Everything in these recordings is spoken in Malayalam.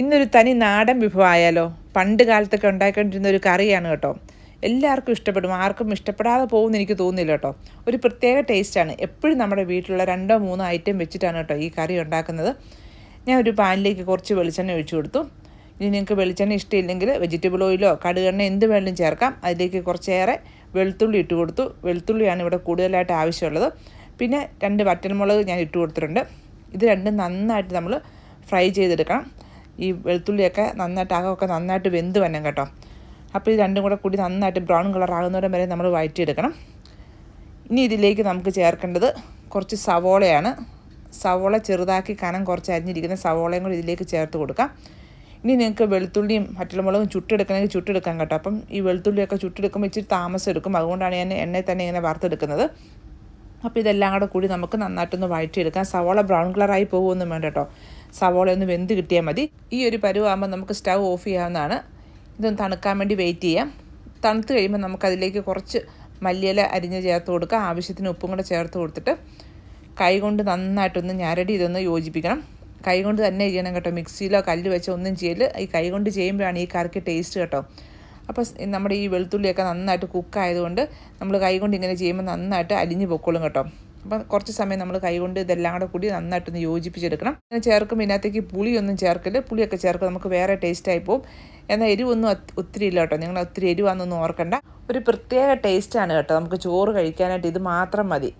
ഇന്നൊരു തനി നാടൻ വിഭവമായാലോ? പണ്ട് കാലത്തൊക്കെ ഉണ്ടാക്കിക്കൊണ്ടിരുന്ന ഒരു കറിയാണ് കേട്ടോ. എല്ലാവർക്കും ഇഷ്ടപ്പെടും. ആർക്കും ഇഷ്ടപ്പെടാതെ പോകുമെന്ന് എനിക്ക് തോന്നുന്നില്ല കേട്ടോ. ഒരു പ്രത്യേക ടേസ്റ്റാണ്. എപ്പോഴും നമ്മുടെ വീട്ടിലുള്ള രണ്ടോ മൂന്നോ ഐറ്റം വെച്ചിട്ടാണ് കേട്ടോ ഈ കറി ഉണ്ടാക്കുന്നത്. ഞാൻ ഒരു പാനിലേക്ക് കുറച്ച് വെളിച്ചെണ്ണ ഒഴിച്ചു കൊടുത്തു. ഇനി നിങ്ങൾക്ക് വെളിച്ചെണ്ണ ഇഷ്ടമില്ലെങ്കിൽ വെജിറ്റബിൾ ഓയിലോ കടുകെണ്ണ എന്ത് വേണമെങ്കിലും ചേർക്കാം. അതിലേക്ക് കുറച്ചേറെ വെളുത്തുള്ളി ഇട്ട് കൊടുത്തു. വെളുത്തുള്ളിയാണ് ഇവിടെ കൂടുതലായിട്ട് ആവശ്യമുള്ളത്. പിന്നെ രണ്ട് വറ്റൽമുളക് ഞാൻ ഇട്ട് കൊടുത്തിട്ടുണ്ട്. ഇത് രണ്ടും നന്നായിട്ട് നമ്മൾ ഫ്രൈ ചെയ്തെടുക്കണം. ഈ വെളുത്തുള്ളിയൊക്കെ നന്നായിട്ട് അകമൊക്കെ നന്നായിട്ട് വെന്ത് വരണം കേട്ടോ. അപ്പോൾ ഇത് രണ്ടും കൂടെ കൂടി നന്നായിട്ട് ബ്രൗൺ കളർ ആകുന്നവരെ വരെ നമ്മൾ വഴറ്റിയെടുക്കണം. ഇനി ഇതിലേക്ക് നമുക്ക് ചേർക്കേണ്ടത് കുറച്ച് സവോളയാണ്. സവോള ചെറുതാക്കി കനം കുറച്ച് അരിഞ്ഞിരിക്കുന്ന സവോളയും കൂടി ഇതിലേക്ക് ചേർത്ത് കൊടുക്കാം. ഇനി നിങ്ങൾക്ക് വെളുത്തുള്ളിയും മറ്റുള്ളമുളകും ചുട്ടെടുക്കണമെങ്കിൽ ചുട്ടെടുക്കാം കേട്ടോ. അപ്പം ഈ വെളുത്തുള്ളിയൊക്കെ ചുട്ടെടുക്കുമ്പോൾ ഇച്ചിരി താമസം എടുക്കും. അതുകൊണ്ടാണ് ഞാൻ എണ്ണയിൽ തന്നെ ഇങ്ങനെ വറുത്തെടുക്കുന്നത്. അപ്പോൾ ഇതെല്ലാം കൂടെ കൂടി നമുക്ക് നന്നായിട്ടൊന്ന് വഴറ്റിയെടുക്കാം. സവോള ബ്രൗൺ കളറായി പോകുമൊന്നും വേണ്ട കേട്ടോ. സവോള ഒന്ന് വെന്ത് കിട്ടിയാൽ മതി. ഈ ഒരു പരുവാകുമ്പോൾ നമുക്ക് സ്റ്റൗ ഓഫ് ചെയ്യാവുന്നതാണ്. ഇതൊന്ന് തണുക്കാൻ വേണ്ടി വെയിറ്റ് ചെയ്യാം. തണുത്ത് കഴിയുമ്പോൾ നമുക്കതിലേക്ക് കുറച്ച് മല്ലിയില അരിഞ്ഞ് ചേർത്ത് കൊടുക്കുക ആവശ്യത്തിന് ഉപ്പും കൂടെ ചേർത്ത് കൊടുത്തിട്ട് കൈ കൊണ്ട് നന്നായിട്ടൊന്ന് ഞരടി ഇതൊന്ന് യോജിപ്പിക്കണം. കൈ കൊണ്ട് തന്നെ ചെയ്യണം കേട്ടോ. മിക്സിയിലോ കല്ല് വെച്ചോ ഒന്നും ചെയ്യൽ. ഈ കൈ കൊണ്ട് ചെയ്യുമ്പോഴാണ് ഈ കറിക്ക് ടേസ്റ്റ് കേട്ടോ. അപ്പോൾ നമ്മുടെ ഈ വെളുത്തുള്ളിയൊക്കെ നന്നായിട്ട് കുക്കായതുകൊണ്ട് നമ്മൾ കൈ കൊണ്ട് ഇങ്ങനെ ചെയ്യുമ്പോൾ നന്നായിട്ട് അലിഞ്ഞ് പൊക്കോളും കേട്ടോ. അപ്പം കുറച്ച് സമയം നമ്മൾ കൈകൊണ്ട് ഇതെല്ലാം കൂടെ കൂടി നന്നായിട്ടൊന്ന് യോജിപ്പിച്ചെടുക്കണം. അങ്ങനെ ചേർക്കുമ്പോൾ ഇതിനകത്തേക്ക് പുളിയൊന്നും ചേർക്കൽ പുളിയൊക്കെ ചേർക്കുക നമുക്ക് വേറെ ടേസ്റ്റായി പോകും എന്നാൽ എരിവൊന്നും ഒത്ത്- ഒത്തിരി ഇല്ല കേട്ടോ. നിങ്ങൾ ഒത്തിരി എരിവാണെന്നൊന്നും ഓർക്കണ്ട. ഒരു പ്രത്യേക ടേസ്റ്റാണ് കേട്ടോ. നമുക്ക് ചോറ് കഴിക്കാനായിട്ട് ഇത് മാത്രം മതി.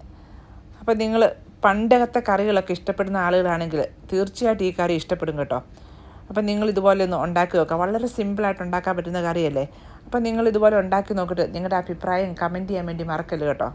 അപ്പം നിങ്ങൾ പണ്ടകത്തെ കറികളൊക്കെ ഇഷ്ടപ്പെടുന്ന ആളുകളാണെങ്കിൽ തീർച്ചയായിട്ടും ഈ കറി ഇഷ്ടപ്പെടും കേട്ടോ. അപ്പം നിങ്ങൾ ഇതുപോലെ ഒന്ന് ഉണ്ടാക്കി നോക്കാം. വളരെ സിമ്പിളായിട്ട് ഉണ്ടാക്കാൻ പറ്റുന്ന കറിയല്ലേ? അപ്പം നിങ്ങൾ ഇതുപോലെ ഉണ്ടാക്കി നോക്കിയിട്ട് നിങ്ങളുടെ അഭിപ്രായം കമന്റ് ചെയ്യാൻ വേണ്ടി മറക്കല്ല് കേട്ടോ.